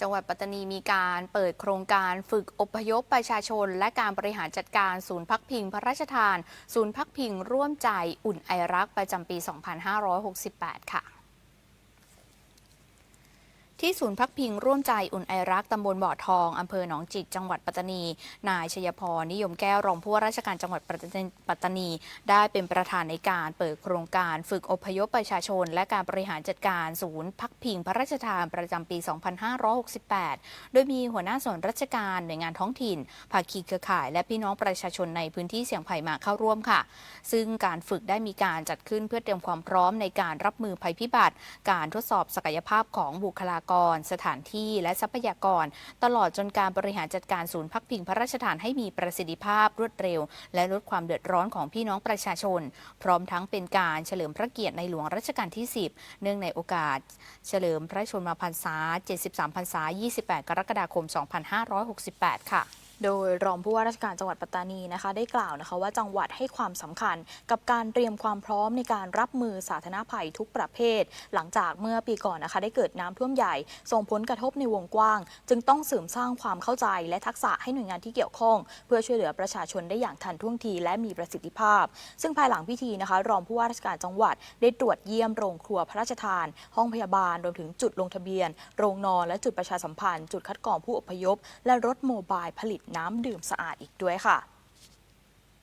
จังหวัดปัตตานีมีการเปิดโครงการฝึกอพยพประชาชน และการบริหารจัดการศูนย์พักพิงพระราชทาน ศูนย์พักพิงร่วมใจอุ่นไอรักประจำปี 2568 ค่ะ ที่ศูนย์พักพิงร่วมใจอุ่นไอรักตำบลบ่อทองอำเภอหนองจิกจังหวัดปัตตานี นายชยพรนิยมแก้วรองผู้ว่าราชการจังหวัดปัตตานีปัตตานี ได้เป็นประธานในการเปิดโครงการฝึกอพยพประชาชน และการบริหารจัดการศูนย์พักพิงพระราชทานประจำปี 2568 โดยมีหัวหน้าส่วนราชการหน่วยงานท้องถิ่นภาคีเครือข่าย และพี่น้องประชาชนในพื้นที่เสี่ยงภัยมาเข้าร่วมค่ะ ซึ่งการฝึกได้มีการจัดขึ้นเพื่อเตรียมความพร้อมในการรับมือภัยพิบัติ การทดสอบศักยภาพของบุคลากรสถานที่และทรัพยากร ตลอดจนการบริหารจัดการศูนย์พักพิงพระราชทานให้มีประสิทธิภาพรวดเร็ว และลดความเดือดร้อนของพี่น้องประชาชน พร้อมทั้งเป็นการเฉลิมพระเกียรติในหลวงรัชกาลที่ 10 เนื่องในโอกาส เฉลิมพระชนมพรรษา 73 พรรษา 28 กรกฎาคม 2568 ค่ะ โดยรองผู้ว่าราชการจังหวัดปัตตานีนะคะ ได้กล่าวนะคะว่าจังหวัดให้ความสำคัญกับการเตรียมความพร้อมในการรับมือสาธารณภัยทุกประเภท หลังจากเมื่อปีก่อนนะคะ ได้เกิดน้ำท่วมใหญ่ ส่งผลกระทบในวงกว้าง จึงต้องเสริมสร้างความเข้าใจและทักษะให้หน่วยงานที่เกี่ยวข้อง เพื่อช่วยเหลือประชาชนได้อย่างทันท่วงทีและมีประสิทธิภาพ ซึ่งภายหลังพิธีนะคะ รองผู้ว่าราชการจังหวัด ได้ตรวจเยี่ยมโรงครัวพระราชทาน ห้องพยาบาลรวมถึงจุดลงทะเบียน โรงนอนและจุดประชาสัมพันธ์ จุดคัดกรองผู้อพยพ และรถโมบายผลิตน้ำดื่มสะอาดอีกด้วยค่ะ